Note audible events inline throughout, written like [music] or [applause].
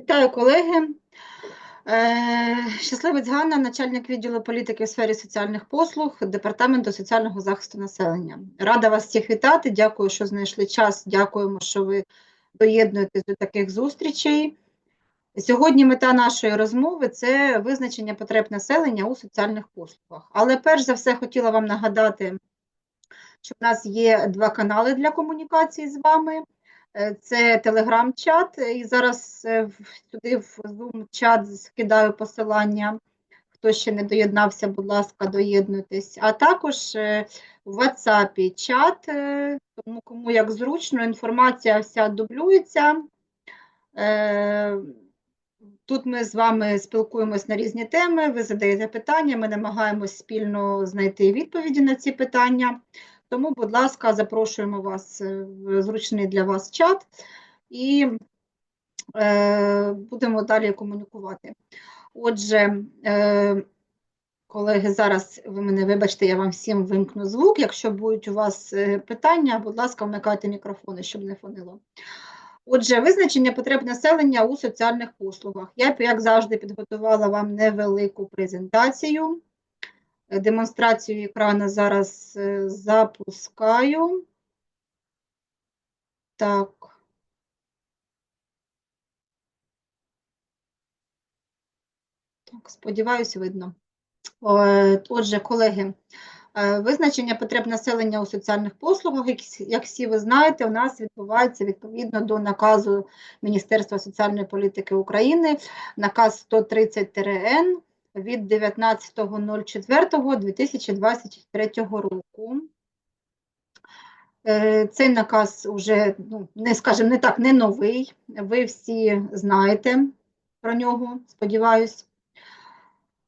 Вітаю колеги. Е, Щасливець Ганна, начальник відділу політики у сфері соціальних послуг Департаменту соціального захисту населення. Рада вас всіх вітати. Дякую, що знайшли час. Дякуємо, що ви доєднуєтесь до таких зустрічей. Сьогодні мета нашої розмови це визначення потреб населення у соціальних послугах. Але перш за все хотіла вам нагадати, що в нас є два канали для комунікації з вами. Е, Це телеграм-чат, і зараз е, сюди в Zoom-чат скидаю посилання. Хто ще не доєднався, будь ласка, доєднуйтесь. А також е, в WhatsApp чат, тому кому як зручно, інформація вся дублюється. Тут ми з вами спілкуємось на різні теми, ви задаєте питання, ми намагаємось спільно знайти відповіді на ці питання. Тому, будь ласка, запрошуємо вас е, в зручний для вас чат і е, будемо далі комунікувати. Отже, е, колеги, зараз ви мене вибачте, я вам всім вимкну звук. Якщо будуть у вас е, питання, будь ласка, вмикайте мікрофони, щоб не фонило. Отже, визначення потреб населення у соціальних послугах. Я, як завжди, підготувала вам невелику презентацію. Демонстрацію екрану зараз е, запускаю. Так. Так, сподіваюсь, видно. Е, Отже, колеги, е, визначення потреб населення у соціальних послугах, як всі- ви знаєте, у нас відбувається відповідно до наказу Міністерства соціальної політики України, наказ 130-Н від 19.04.2023 року. Е, Цей наказ вже, ну, не скажімо, не так, не новий. Ви всі знаєте про нього, сподіваюсь.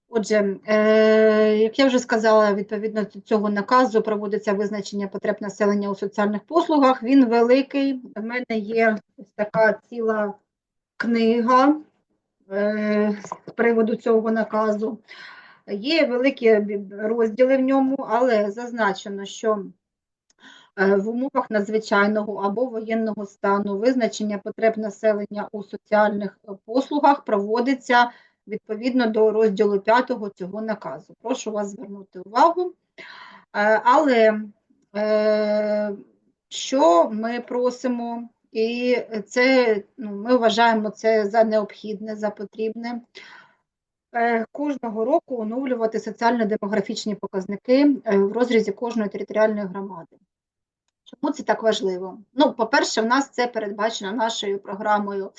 Отже, е, як я вже сказала, відповідно до цього наказу проводиться визначення потреб населення у соціальних послугах. Він великий. В мене є така ціла книга з приводу цього наказу. Є великі розділи в ньому, але зазначено, що е, в умовах надзвичайного або воєнного стану визначення потреб населення у соціальних е, послугах проводиться відповідно до розділу 5 цього наказу. Прошу вас звернути увагу. Е, Але е, що ми просимо, і це ну, ми вважаємо це за необхідне, за потрібне. Е, Кожного року оновлювати соціально-демографічні показники е, в розрізі кожної територіальної громади. Чому це так важливо? Ну, по-перше, в нас це передбачено нашою програмою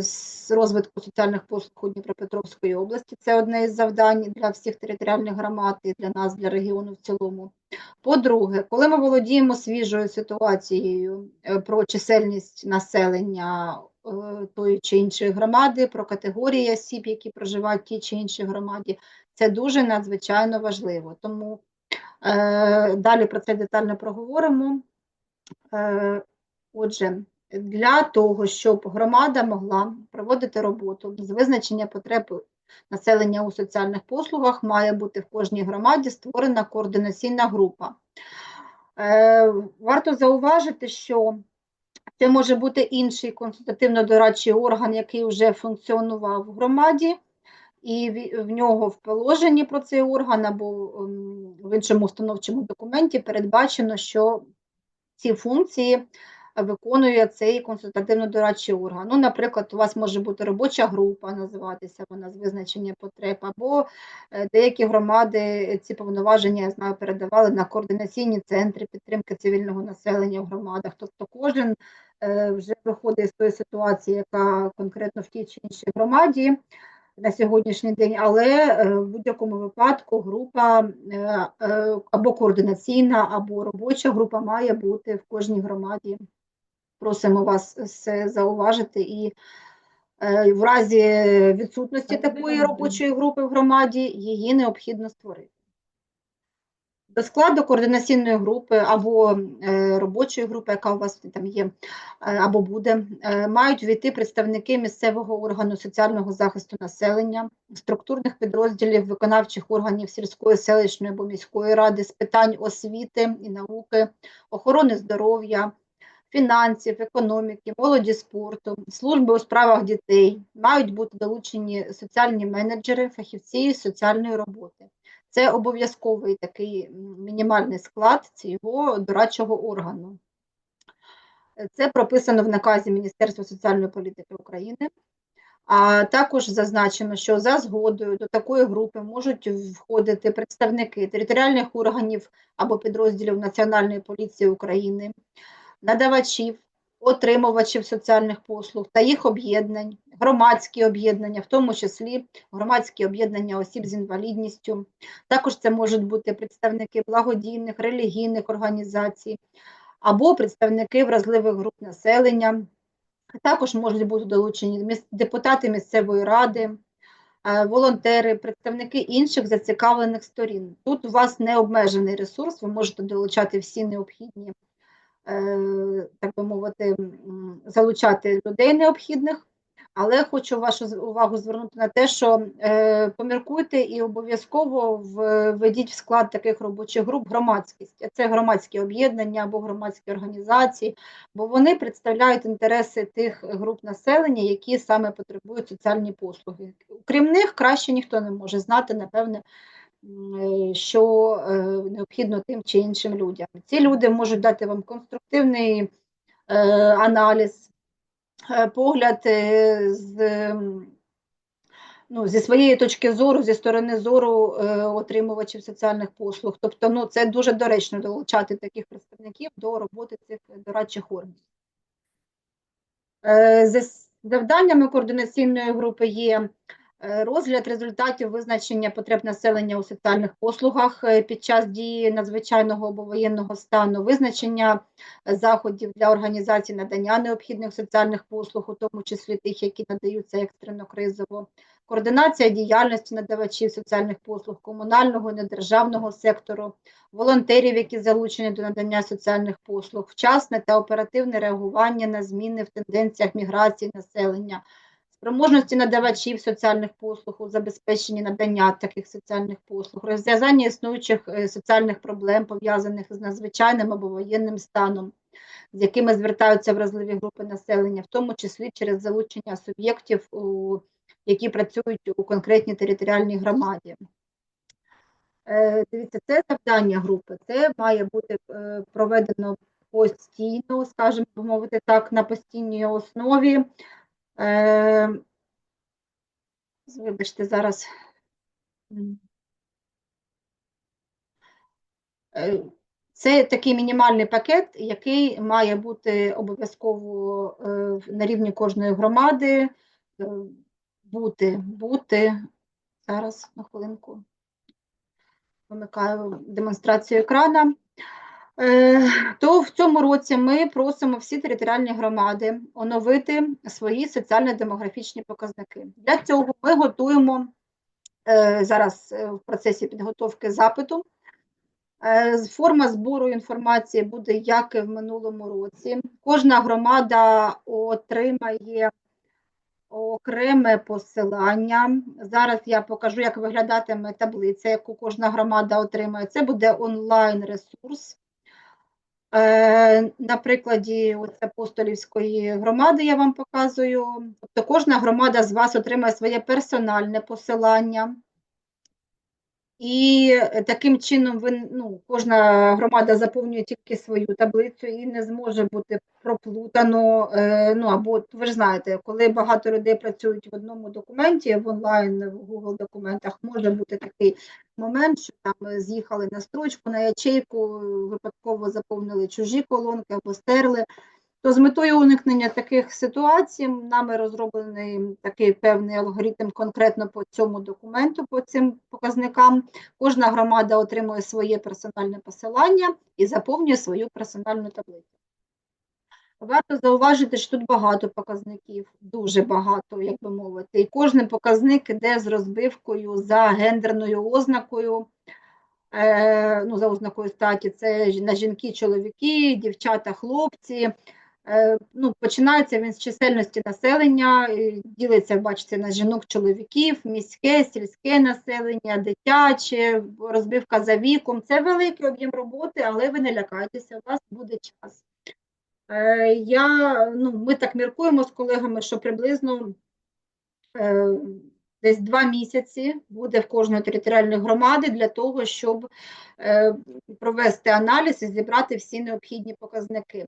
з розвитку соціальних послуг у Дніпропетровської області. Це одне із завдань для всіх територіальних громад і для нас, для регіону в цілому. По-друге, коли ми володіємо свіжою ситуацією е, про чисельність населення е, тої чи іншої громади, про категорії осіб, які проживають в тій чи іншій громаді, це дуже надзвичайно важливо. Тому Е, Далі про це детально проговоримо. Е, Отже, для того, щоб громада могла проводити роботу з визначення потреб населення у соціальних послугах, має бути в кожній громаді створена координаційна група. Е, Варто зауважити, що це може бути інший консультативно-дорадчий орган, який вже функціонував в громаді, і в- нього в положенні про цей орган або ем, в іншому установчому документі передбачено, що ці функції виконує цей консультативно-дорадчий орган. Ну, наприклад, у вас може бути робоча група, називатися вона з визначення потреб, або е, деякі громади ці повноваження, я знаю, передавали на координаційні центри підтримки цивільного населення в громадах. Тобто кожен е, вже виходить з тої ситуації, яка конкретно в тій чи іншій громаді на сьогоднішній день, але е, в будь-якому випадку група або координаційна, або робоча група має бути в кожній громаді. Просимо вас це зауважити і е, в разі відсутності такої робочої групи в громаді її необхідно створити. До складу координаційної групи або е, робочої групи, яка у вас там є, е, або буде, е, мають війти представники місцевого органу соціального захисту населення, структурних підрозділів виконавчих органів сільської, селищної або міської ради з питань освіти і науки, охорони здоров'я, фінансів, економіки, молоді спорту, служби у справах дітей. Мають бути долучені соціальні менеджери, фахівці соціальної роботи. Це обов'язковий такий мінімальний склад цього дорадчого органу. Це прописано в наказі Міністерства соціальної політики України. А також зазначено, що за згодою до такої групи можуть входити представники територіальних органів або підрозділів Національної поліції України, надавачів, отримувачів соціальних послуг та їх об'єднань, громадські об'єднання, в тому числі громадські об'єднання осіб з інвалідністю. Також це можуть бути представники благодійних, релігійних організацій або представники вразливих груп населення. Також можуть бути долучені депутати місцевої ради, е, волонтери, представники інших зацікавлених сторін. Тут у вас не обмежений ресурс, ви можете долучати всі необхідні, так би мовити, залучати людей необхідних. Але хочу вашу увагу звернути на те, що е, поміркуйте і обов'язково введіть в склад таких робочих груп громадськість. Це громадські об'єднання або громадські організації, бо вони представляють інтереси тих груп населення, які саме потребують соціальні послуги. Крім них, краще ніхто не може знати, напевне, е, що е, необхідно тим чи іншим людям. Ці люди можуть дати вам конструктивний е, аналіз. Е, погляд е, з ну, зі своєї точки зору, зі сторони зору е, отримувачів соціальних послуг. Тобто, ну, це дуже доречно долучати таких представників до роботи цих дорадчих органів. За завданнями координаційної групи є Е, розгляд результатів визначення потреб населення у соціальних послугах е, під час дії надзвичайного або воєнного стану, визначення е, заходів для організації надання необхідних соціальних послуг, у тому числі тих, які надаються екстрено кризово, координація діяльності надавачів соціальних послуг комунального і недержавного сектору, волонтерів, які залучені до надання соціальних послуг, вчасне та оперативне реагування на зміни в тенденціях міграції населення спроможності надавачів соціальних послуг у забезпеченні надання таких соціальних послуг, розв'язання існуючих е, соціальних проблем, пов'язаних з надзвичайним або воєнним станом, з якими звертаються вразливі групи населення, в тому числі через залучення суб'єктів, які працюють у конкретній територіальній громаді. Е, дивіться, це завдання групи, це має бути е, проведено постійно, скажімо, мовити так, на постійній основі. Е, Вибачте, зараз. Е, це такий мінімальний пакет, який має бути обов'язково е, на рівні кожної громади. Е, бути, бути. Зараз на хвилинку вимикаю демонстрацію екрана. Е, то в цьому році ми просимо всі територіальні громади оновити свої соціально-демографічні показники. Для цього ми готуємо е, зараз е, в процесі підготовки запиту. Форма збору інформації буде як і в минулому році. Кожна громада отримає окреме посилання. Зараз я покажу, як виглядатиме таблиця, яку кожна громада отримає. Це буде онлайн-ресурс. Е, на прикладі апостолівської громади я вам показую. Тобто кожна громада з вас отримає своє персональне посилання. І таким чином ви, ну, кожна громада заповнює тільки свою таблицю і не зможе бути проплутано. Е, ну або ви ж знаєте, коли багато людей працюють в одному документі в онлайн, в Google документах, може бути такий момент, що там з'їхали на строчку, на ячейку, випадково заповнили чужі колонки або стерли. То з метою уникнення таких ситуацій нами розроблений такий певний алгоритм конкретно по цьому документу, по цим показникам. Кожна громада отримує своє персональне посилання і заповнює свою персональну таблицю. Варто зауважити, що тут багато показників, дуже багато, як би мовити, і кожен показник іде з розбивкою за гендерною ознакою. Е, ну, За ознакою статі це на жінки, чоловіки, дівчата, хлопці, Е, ну, Починається він з чисельності населення, ділиться, бачите, на жінок, чоловіків, міське, сільське населення, дитяче, розбивка за віком. Це великий об'єм роботи, але ви не лякайтеся, у вас буде час. Е, Я, ну, ми так міркуємо з колегами, що приблизно е, десь два місяці буде в кожної територіальної громади для того, щоб е, провести аналіз і зібрати всі необхідні показники.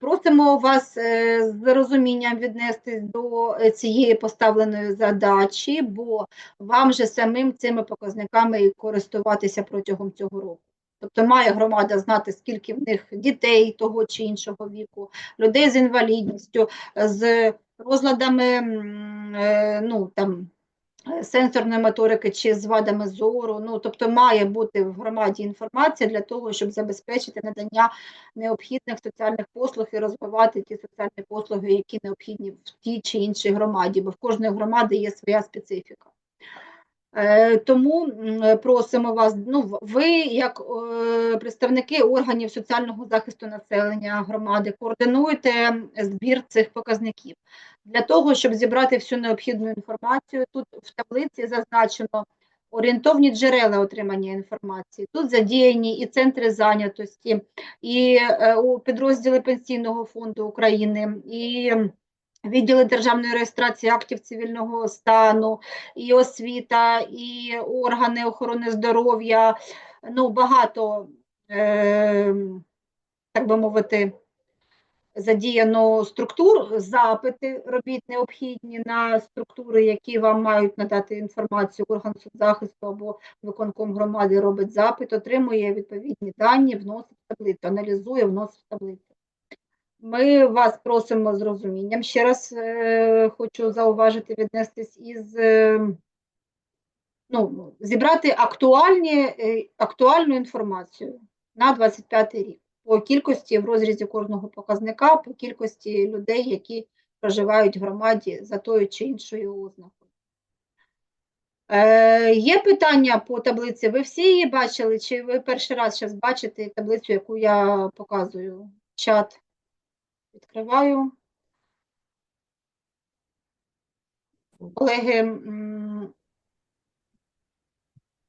Просимо вас з розумінням віднестись до цієї поставленої задачі, бо вам же самим цими показниками користуватися протягом цього року. Тобто має громада знати, скільки в них дітей того чи іншого віку, людей з інвалідністю, з розладами е, ну, там, е, сенсорної моторики чи з вадами зору. Ну, тобто має бути в громаді інформація для того, щоб забезпечити надання необхідних соціальних послуг і розвивати ті соціальні послуги, які необхідні в тій чи іншій громаді, бо в кожної громади є своя специфіка. Е, Тому просимо вас, ну, ви, як представники органів соціального захисту населення громади, координуєте збір цих показників. Для того, щоб зібрати всю необхідну інформацію, тут в таблиці зазначено орієнтовні джерела отримання інформації. Тут задіяні і центри зайнятості, і е, підрозділи Пенсійного фонду України, і відділи державної реєстрації актів цивільного стану, і освіта, і органи охорони здоров'я. Ну, багато, е, так би мовити, задіяно структур, запити робіт необхідні на структури, які вам мають надати інформацію орган соцзахисту або виконком громади робить запит, отримує відповідні дані, вносить таблицю, аналізує, вносить таблицю. Ми вас просимо з розумінням. Ще раз е, хочу зауважити, віднестись із е, ну, зібрати актуальні, е, актуальну інформацію на 25 рік по кількості в розрізі кожного показника, по кількості людей, які проживають в громаді за тою чи іншою ознакою. Е, є питання по таблиці? Ви всі її бачили, чи ви перший раз зараз бачите таблицю, яку я показую? Чат відкриваю. Колеги,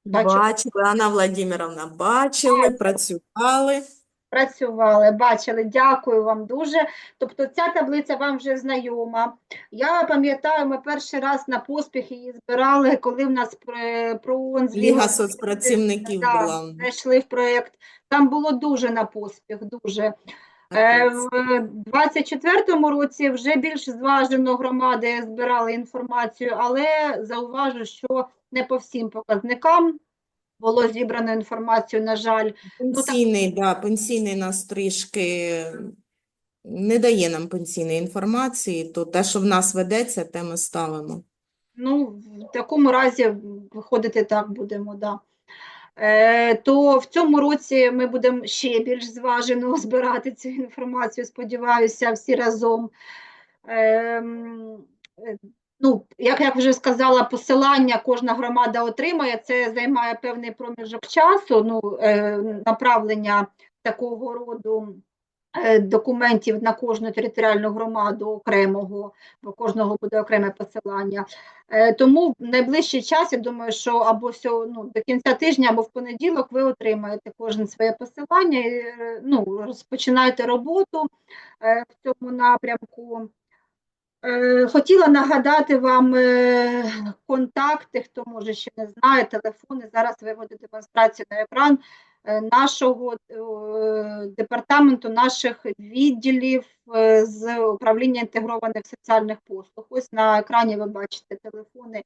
Бачили, Анна Владимировна, бачили, працювали. працювали, бачили. Дякую вам дуже. Тобто ця таблиця вам вже знайома. Я пам'ятаю, ми перший раз на поспіх її збирали, коли в нас про- ПРООН з Ліга соцпрацівників да, була. зайшли в проєкт. Там було дуже на поспіх, дуже. Е, В 24-му році вже більш зважено громади збирали інформацію, але зауважу, що не по всім показникам було зібрано інформацію, на жаль. Пенсійний, да, пенсійний нас трішки не дає нам пенсійної інформації, то те, що в нас ведеться, те ми ставимо. Ну, в такому разі виходити так будемо, да. Е, то в цьому році ми будемо ще більш зважено [laughs] збирати цю інформацію, сподіваюся, всі разом. Ем, е, ну, як я вже сказала, посилання кожна громада отримає, це займає певний проміжок часу, ну, е, направлення такого роду документів на кожну територіальну громаду окремого, бо кожного буде окреме посилання. Е, Тому в найближчий час, я думаю, що або всього, ну, до кінця тижня, або в понеділок ви отримаєте кожен своє посилання і е, ну, розпочинаєте роботу е, в цьому напрямку. Е, Хотіла нагадати вам е, контакти, хто може ще не знає, телефони. Зараз виведу демонстрацію на екран е, нашого е, департаменту, наших відділів е, з управління інтегрованих соціальних послуг. Ось на екрані ви бачите телефони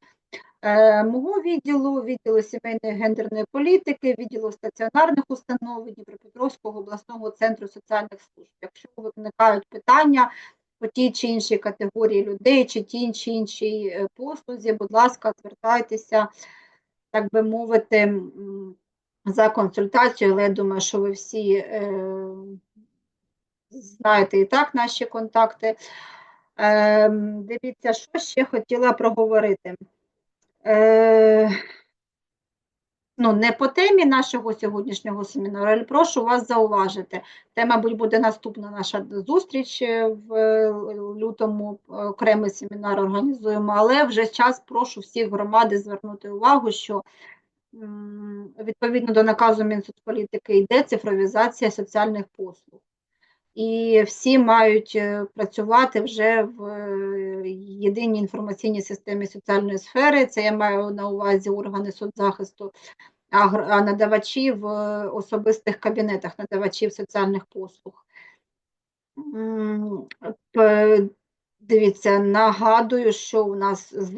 е, мого відділу, відділу сімейної гендерної політики, відділу стаціонарних установ Дніпропетровського обласного центру соціальних служб. Якщо виникають питання по тій чи іншій категорії людей, чи тій чи іншій е, послузі, будь ласка, звертайтеся, так би мовити, за консультацією, але я думаю, що ви всі е, знаєте і так наші контакти. Е, дивіться, що ще хотіла проговорити. Е, ну, не по темі нашого сьогоднішнього семінару, але прошу вас зауважити. Те, мабуть, буде наступна наша зустріч е, в е, лютому, окремий семінар організуємо, але вже час прошу всіх громади звернути увагу, що відповідно до наказу Мінсоцполітики йде цифровізація соціальних послуг. і всі мають е, працювати вже в е, єдиній інформаційній системі соціальної сфери. Це я маю на увазі органи соцзахисту, а надавачі в особистих кабінетах надавачів соціальних послуг. Дивіться, нагадую, що у нас з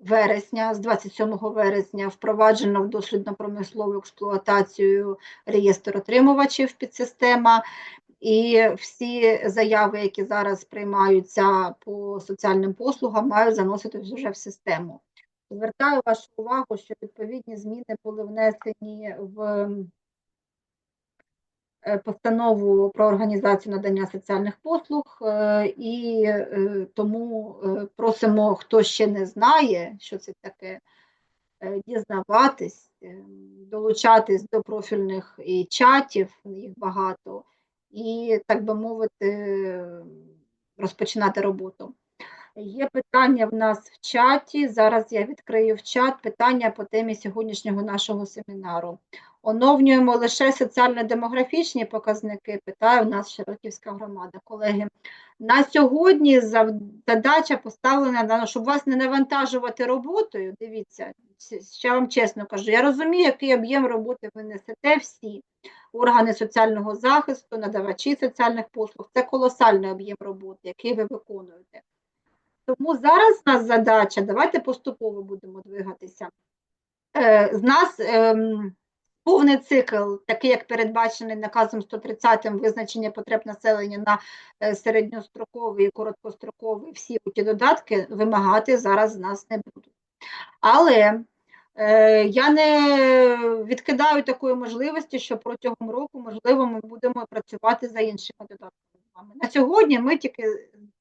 вересня, з 27 вересня впроваджено в дослідно-промислову експлуатацію реєстр отримувачів підсистема, і всі заяви, які зараз приймаються по соціальним послугам, мають заноситись вже в систему. Звертаю вашу увагу, що відповідні зміни були внесені в постанову про організацію надання соціальних послуг, е, і е, тому е, просимо, хто ще не знає, що це таке, е, дізнаватись, е, долучатись до профільних і чатів, їх багато, і, так би мовити, розпочинати роботу. Є питання в нас в чаті. Зараз я відкрию в чат питання по темі сьогоднішнього нашого семінару. Оновлюємо лише соціально-демографічні показники, питає у нас Широківська громада. Колеги, на сьогодні задача поставлена, на- щоб вас не навантажувати роботою. Дивіться, ще вам чесно кажу, я розумію, який об'єм роботи ви несете всі. Органи соціального захисту, надавачі соціальних послуг це колосальний об'єм роботи, який ви виконуєте. Тому зараз у нас задача, давайте поступово будемо двигатися. Е, з нас ем, повний цикл, такий як передбачений наказом 130 визначення потреб населення на е, середньостроковий і короткостроковий, всі ті додатки вимагати зараз з нас не будуть. Але е, я не відкидаю такої можливості, що протягом року, можливо, ми будемо працювати за іншими додатками вами. На сьогодні ми тільки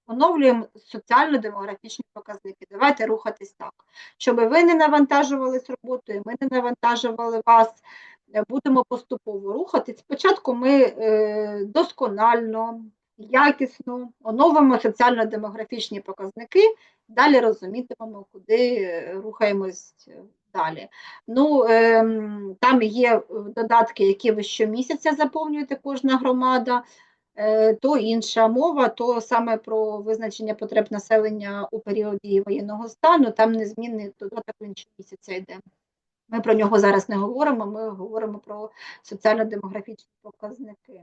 оновлюємо соціально-демографічні показники. Давайте рухатись так, щоб ви не навантажувались роботою, ми не навантажували вас. Е, Будемо поступово рухатись. Спочатку ми е, досконально, якісно оновимо соціально-демографічні показники, далі розумітимемо, куди е, рухаємось далі. Ну, ем, там є додатки, які ви щомісяця заповнюєте, кожна громада то інша мова, то саме про визначення потреб населення у період дії воєнного стану, там незмінний додаток в інші місяця йде. Ми про нього зараз не говоримо, ми говоримо про соціально-демографічні показники.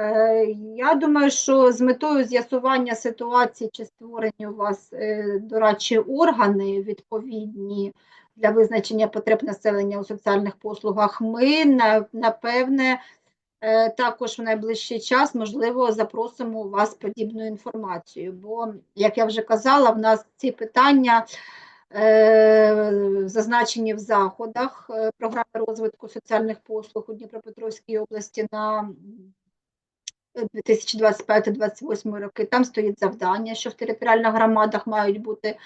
Е, Я думаю, що з метою з'ясування ситуації чи створення у вас е, дорадчі органи відповідні для визначення потреб населення у соціальних послугах, ми напевне Е, Також в найближчий час, можливо, запросимо у вас подібну інформацію, бо, як я вже казала, в нас ці питання е, зазначені в заходах е, програми розвитку соціальних послуг у Дніпропетровській області на 2025-2028 роки. Там стоїть завдання, що в територіальних громадах мають бути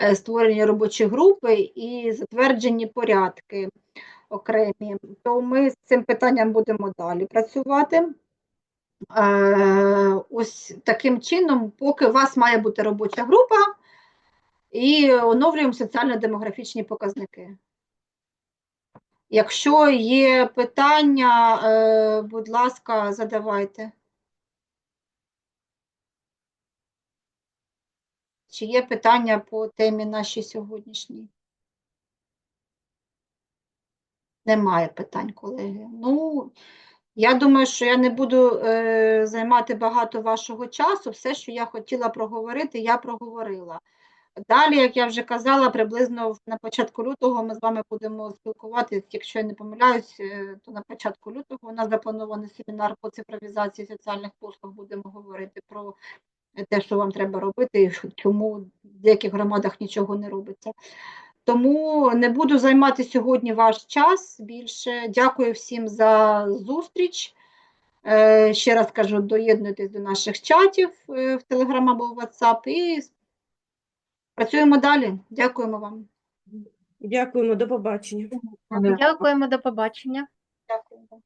е, створені робочі групи і затверджені порядки окремі, то ми з цим питанням будемо далі працювати. Е, ось таким чином, поки у вас має бути робоча група, і оновлюємо соціально-демографічні показники. Якщо є питання, е, будь ласка, задавайте. Чи є питання по темі нашій сьогоднішній? Немає питань, колеги. Ну, я думаю, що я не буду е, займати багато вашого часу. Все, що я хотіла проговорити, я проговорила. Далі, як я вже казала, приблизно на початку лютого ми з вами будемо спілкуватися. Якщо я не помиляюсь, е, то на початку лютого у нас запланований семінар по цифровізації соціальних послуг. Будемо говорити про те, що вам треба робити, і чому в деяких громадах нічого не робиться. Тому не буду займати сьогодні ваш час більше. Дякую всім за зустріч. Е, Ще раз кажу, доєднуйтесь до наших чатів е, в Telegram або в WhatsApp і працюємо далі. Дякуємо вам. Дякуємо, до побачення. Дякуємо, до побачення. Дякуємо.